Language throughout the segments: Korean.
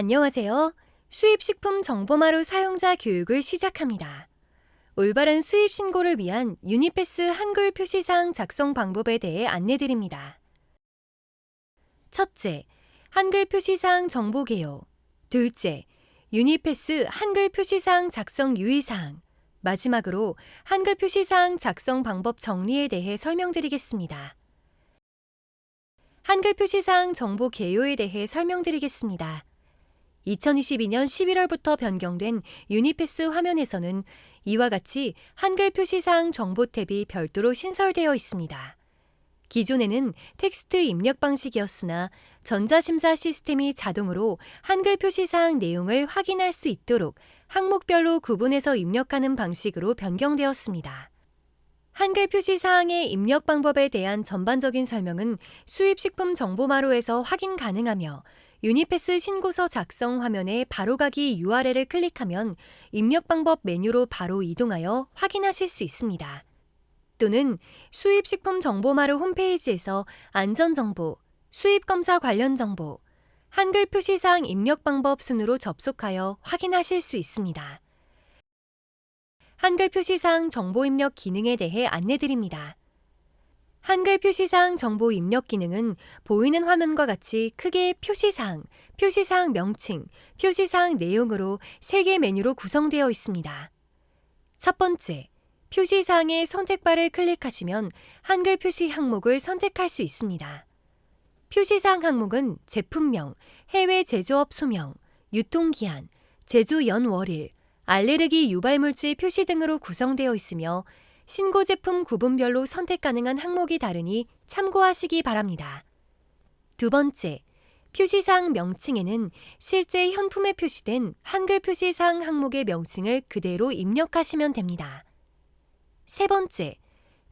안녕하세요. 수입식품 정보마루 사용자 교육을 시작합니다. 올바른 수입 신고를 위한 유니패스 한글 표시사항 작성 방법에 대해 안내드립니다. 첫째, 한글 표시사항 정보 개요. 둘째, 유니패스 한글 표시사항 작성 유의사항. 마지막으로 한글 표시사항 작성 방법 정리에 대해 설명드리겠습니다. 한글 표시사항 정보 개요에 대해 설명드리겠습니다. 2022년 11월부터 변경된 유니패스 화면에서는 이와 같이 한글 표시사항 정보 탭이 별도로 신설되어 있습니다. 기존에는 텍스트 입력 방식이었으나 전자심사 시스템이 자동으로 한글 표시사항 내용을 확인할 수 있도록 항목별로 구분해서 입력하는 방식으로 변경되었습니다. 한글 표시 사항의 입력 방법에 대한 전반적인 설명은 수입식품 정보마루에서 확인 가능하며 유니패스 신고서 작성 화면에 바로가기 URL을 클릭하면 입력 방법 메뉴로 바로 이동하여 확인하실 수 있습니다. 또는 수입식품 정보마루 홈페이지에서 안전정보, 수입검사 관련 정보, 한글 표시사항 입력 방법 순으로 접속하여 확인하실 수 있습니다. 한글 표시사항 정보 입력 기능에 대해 안내드립니다. 한글 표시사항 정보 입력 기능은 보이는 화면과 같이 크게 표시사항, 표시사항 명칭, 표시사항 내용으로 3개 메뉴로 구성되어 있습니다. 첫 번째, 표시사항의 선택바를 클릭하시면 한글 표시 항목을 선택할 수 있습니다. 표시사항 항목은 제품명, 해외 제조업 소명, 유통기한, 제조 연 월일, 알레르기 유발물질 표시 등으로 구성되어 있으며 신고 제품 구분별로 선택 가능한 항목이 다르니 참고하시기 바랍니다. 두 번째, 표시사항 명칭에는 실제 현품에 표시된 한글 표시사항 항목의 명칭을 그대로 입력하시면 됩니다. 세 번째,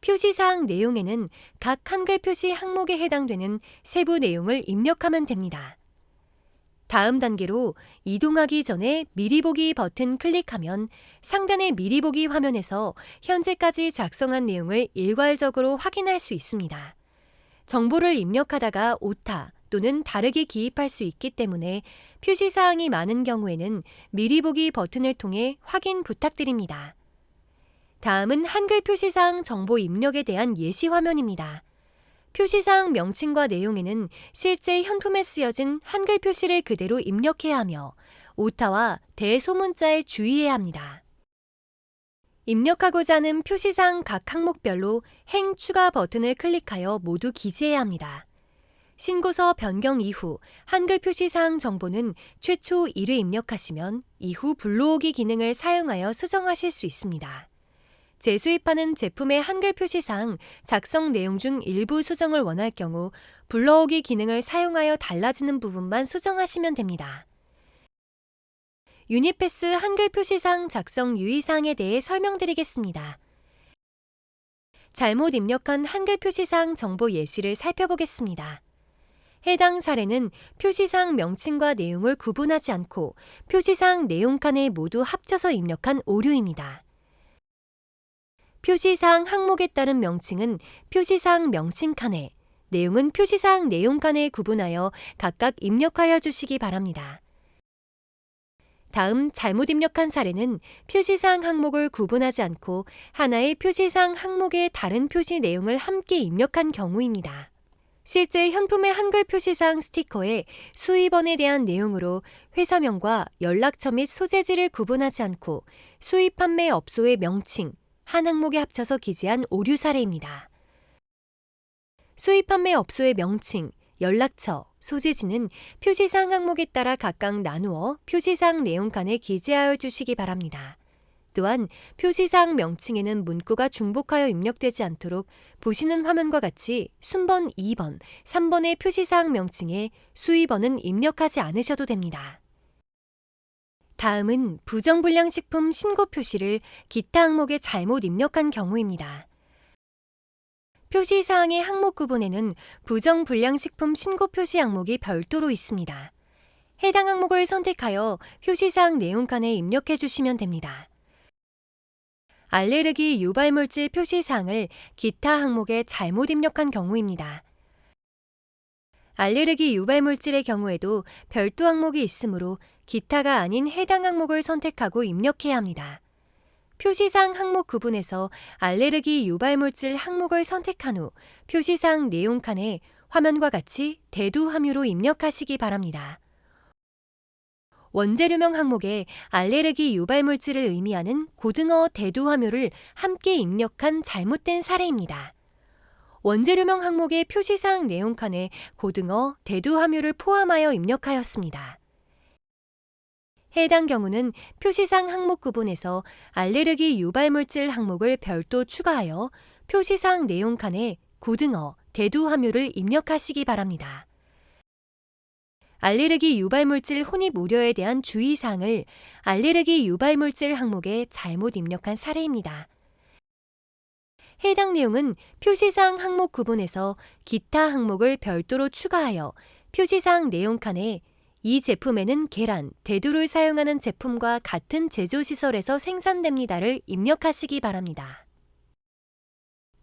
표시사항 내용에는 각 한글 표시 항목에 해당되는 세부 내용을 입력하면 됩니다. 다음 단계로 이동하기 전에 미리 보기 버튼 클릭하면 상단의 미리 보기 화면에서 현재까지 작성한 내용을 일괄적으로 확인할 수 있습니다. 정보를 입력하다가 오타 또는 다르게 기입할 수 있기 때문에 표시사항이 많은 경우에는 미리 보기 버튼을 통해 확인 부탁드립니다. 다음은 한글 표시사항 정보 입력에 대한 예시 화면입니다. 표시사항 명칭과 내용에는 실제 현품에 쓰여진 한글 표시를 그대로 입력해야 하며 오타와 대소문자에 주의해야 합니다. 입력하고자 하는 표시사항 각 항목별로 행 추가 버튼을 클릭하여 모두 기재해야 합니다. 신고서 변경 이후 한글 표시사항 정보는 최초 1회 입력하시면 이후 불러오기 기능을 사용하여 수정하실 수 있습니다. 재수입하는 제품의 한글 표시상 작성 내용 중 일부 수정을 원할 경우 불러오기 기능을 사용하여 달라지는 부분만 수정하시면 됩니다. 유니패스 한글 표시상 작성 유의사항에 대해 설명드리겠습니다. 잘못 입력한 한글 표시상 정보 예시를 살펴보겠습니다. 해당 사례는 표시상 명칭과 내용을 구분하지 않고 표시상 내용 칸에 모두 합쳐서 입력한 오류입니다. 표시사항 항목에 따른 명칭은 표시사항 명칭 칸에, 내용은 표시사항 내용 칸에 구분하여 각각 입력하여 주시기 바랍니다. 다음 잘못 입력한 사례는 표시사항 항목을 구분하지 않고 하나의 표시사항 항목의 다른 표시 내용을 함께 입력한 경우입니다. 실제 현품의 한글 표시사항 스티커에 수입원에 대한 내용으로 회사명과 연락처 및 소재지를 구분하지 않고 수입 판매 업소의 명칭, 한 항목에 합쳐서 기재한 오류 사례입니다. 수입 판매 업소의 명칭, 연락처, 소재지는 표시사항 항목에 따라 각각 나누어 표시사항 내용 칸에 기재하여 주시기 바랍니다. 또한 표시사항 명칭에는 문구가 중복하여 입력되지 않도록 보시는 화면과 같이 순번 2번, 3번의 표시사항 명칭에 수입원은 입력하지 않으셔도 됩니다. 다음은 부정불량식품 신고 표시를 기타 항목에 잘못 입력한 경우입니다. 표시사항의 항목 구분에는 부정불량식품 신고 표시 항목이 별도로 있습니다. 해당 항목을 선택하여 표시사항 내용 칸에 입력해 주시면 됩니다. 알레르기 유발물질 표시사항을 기타 항목에 잘못 입력한 경우입니다. 알레르기 유발 물질의 경우에도 별도 항목이 있으므로 기타가 아닌 해당 항목을 선택하고 입력해야 합니다. 표시상 항목 구분에서 알레르기 유발 물질 항목을 선택한 후 표시상 내용 칸에 화면과 같이 대두 함유로 입력하시기 바랍니다. 원재료명 항목에 알레르기 유발 물질을 의미하는 고등어 대두 함유를 함께 입력한 잘못된 사례입니다. 원재료명 항목의 표시사항 내용 칸에 고등어 대두 함유를 포함하여 입력하였습니다. 해당 경우는 표시상 항목 구분에서 알레르기 유발 물질 항목을 별도 추가하여 표시상 내용 칸에 고등어 대두 함유를 입력하시기 바랍니다. 알레르기 유발 물질 혼입 우려에 대한 주의 사항을 알레르기 유발 물질 항목에 잘못 입력한 사례입니다. 해당 내용은 표시상 항목 구분에서 기타 항목을 별도로 추가하여 표시상 내용 칸에 이 제품에는 계란, 대두를 사용하는 제품과 같은 제조시설에서 생산됩니다를 입력하시기 바랍니다.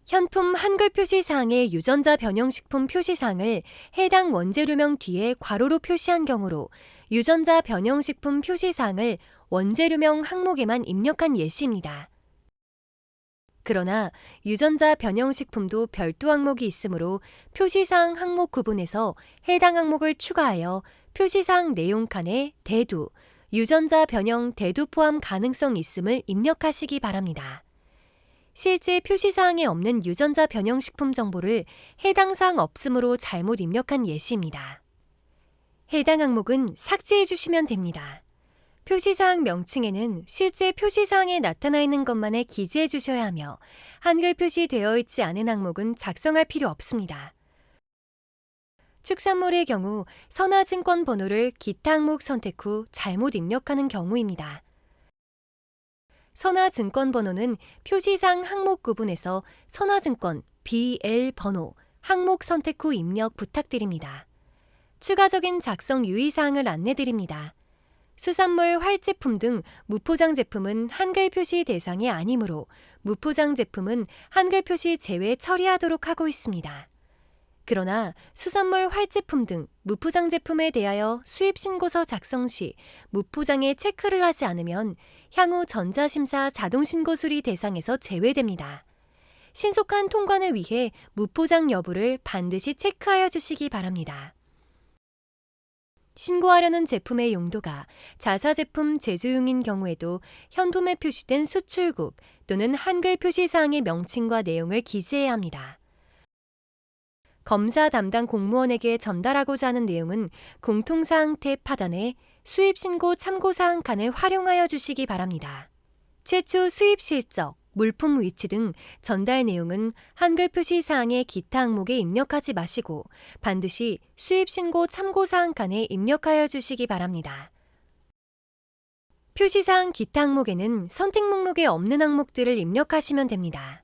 현품 한글 표시사항의 유전자 변형식품 표시사항을 해당 원재료명 뒤에 괄호로 표시한 경우로 유전자 변형식품 표시사항을 원재료명 항목에만 입력한 예시입니다. 그러나 유전자 변형식품도 별도 항목이 있으므로 표시사항 항목 구분에서 해당 항목을 추가하여 표시사항 내용 칸에 대두, 유전자 변형 대두 포함 가능성 있음을 입력하시기 바랍니다. 실제 표시사항에 없는 유전자 변형 식품 정보를 해당 사항 없음으로 잘못 입력한 예시입니다. 해당 항목은 삭제해 주시면 됩니다. 표시사항 명칭에는 실제 표시사항에 나타나 있는 것만에 기재해 주셔야 하며 한글 표시되어 있지 않은 항목은 작성할 필요 없습니다. 축산물의 경우 선화증권 번호를 기타 항목 선택 후 잘못 입력하는 경우입니다. 선화증권 번호는 표시상 항목 구분에서 선화증권 BL 번호 항목 선택 후 입력 부탁드립니다. 추가적인 작성 유의사항을 안내드립니다. 수산물 활제품 등 무포장 제품은 한글 표시 대상이 아니므로 무포장 제품은 한글 표시 제외 처리하도록 하고 있습니다. 그러나 수산물 활제품 등 무포장 제품에 대하여 수입 신고서 작성 시 무포장에 체크를 하지 않으면 향후 전자심사 자동신고 수리 대상에서 제외됩니다. 신속한 통관을 위해 무포장 여부를 반드시 체크하여 주시기 바랍니다. 신고하려는 제품의 용도가 자사 제품 제조용인 경우에도 현품에 표시된 수출국 또는 한글 표시사항의 명칭과 내용을 기재해야 합니다. 검사 담당 공무원에게 전달하고자 하는 내용은 공통사항 탭 하단에 수입신고 참고사항 칸을 활용하여 주시기 바랍니다. 최초 수입 실적, 물품 위치 등 전달 내용은 한글 표시 사항의 기타 항목에 입력하지 마시고 반드시 수입 신고 참고 사항 칸에 입력하여 주시기 바랍니다. 표시사항 기타 항목에는 선택 목록에 없는 항목들을 입력하시면 됩니다.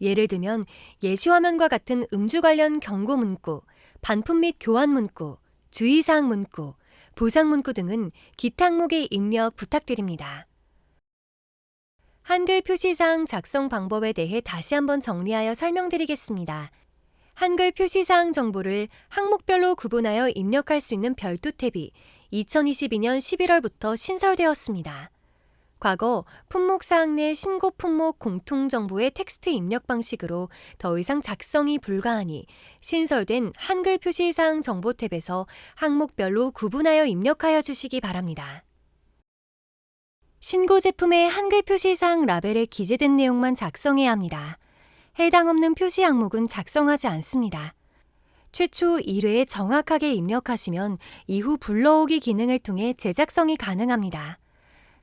예를 들면 예시화면과 같은 음주 관련 경고 문구, 반품 및 교환 문구, 주의사항 문구, 보상 문구 등은 기타 항목에 입력 부탁드립니다. 한글 표시사항 작성 방법에 대해 다시 한번 정리하여 설명드리겠습니다. 한글 표시사항 정보를 항목별로 구분하여 입력할 수 있는 별도 탭이 2022년 11월부터 신설되었습니다. 과거 품목사항 내 신고 품목 공통정보의 텍스트 입력 방식으로 더 이상 작성이 불가하니 신설된 한글 표시사항 정보 탭에서 항목별로 구분하여 입력하여 주시기 바랍니다. 신고 제품의 한글 표시사항 라벨에 기재된 내용만 작성해야 합니다. 해당 없는 표시 항목은 작성하지 않습니다. 최초 1회에 정확하게 입력하시면 이후 불러오기 기능을 통해 재작성이 가능합니다.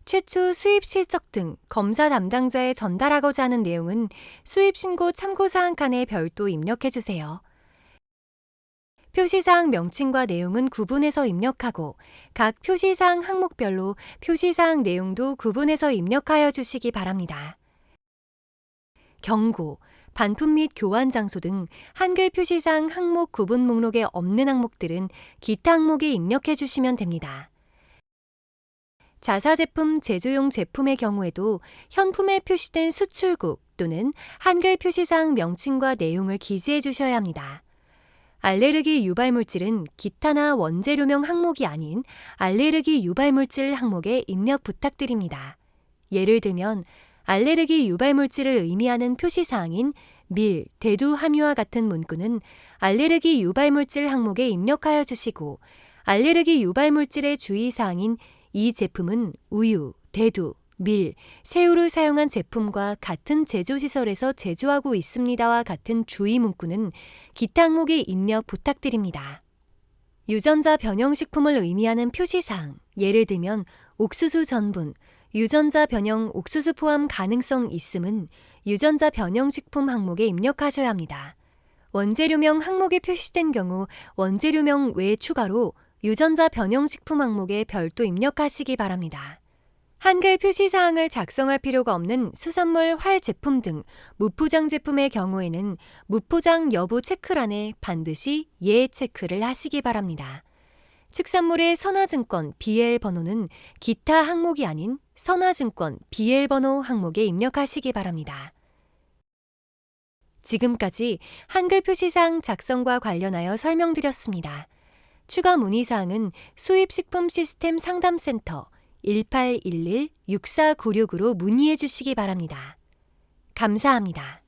최초 수입 실적 등 검사 담당자에 전달하고자 하는 내용은 수입 신고 참고사항 칸에 별도 입력해 주세요. 표시사항 명칭과 내용은 구분해서 입력하고 각 표시사항 항목별로 표시사항 내용도 구분해서 입력하여 주시기 바랍니다. 경고, 반품 및 교환 장소 등 한글 표시사항 항목 구분 목록에 없는 항목들은 기타 항목에 입력해 주시면 됩니다. 자사 제품 제조용 제품의 경우에도 현품에 표시된 수출국 또는 한글 표시사항 명칭과 내용을 기재해 주셔야 합니다. 알레르기 유발 물질은 기타나 원재료명 항목이 아닌 알레르기 유발 물질 항목에 입력 부탁드립니다. 예를 들면 알레르기 유발 물질을 의미하는 표시사항인 밀, 대두 함유와 같은 문구는 알레르기 유발 물질 항목에 입력하여 주시고 알레르기 유발 물질의 주의사항인 이 제품은 우유, 대두, 밀, 새우를 사용한 제품과 같은 제조시설에서 제조하고 있습니다와 같은 주의 문구는 기타 항목에 입력 부탁드립니다. 유전자 변형식품을 의미하는 표시사항, 예를 들면 옥수수 전분, 유전자 변형 옥수수 포함 가능성 있음은 유전자 변형식품 항목에 입력하셔야 합니다. 원재료명 항목에 표시된 경우 원재료명 외 추가로 유전자 변형식품 항목에 별도 입력하시기 바랍니다. 한글 표시사항을 작성할 필요가 없는 수산물, 활 제품 등 무포장 제품의 경우에는 무포장 여부 체크란에 반드시 예 체크를 하시기 바랍니다. 축산물의 선화증권 BL 번호는 기타 항목이 아닌 선화증권 BL 번호 항목에 입력하시기 바랍니다. 지금까지 한글 표시사항 작성과 관련하여 설명드렸습니다. 추가 문의사항은 수입식품 시스템 상담센터 1811-6496으로 문의해 주시기 바랍니다. 감사합니다.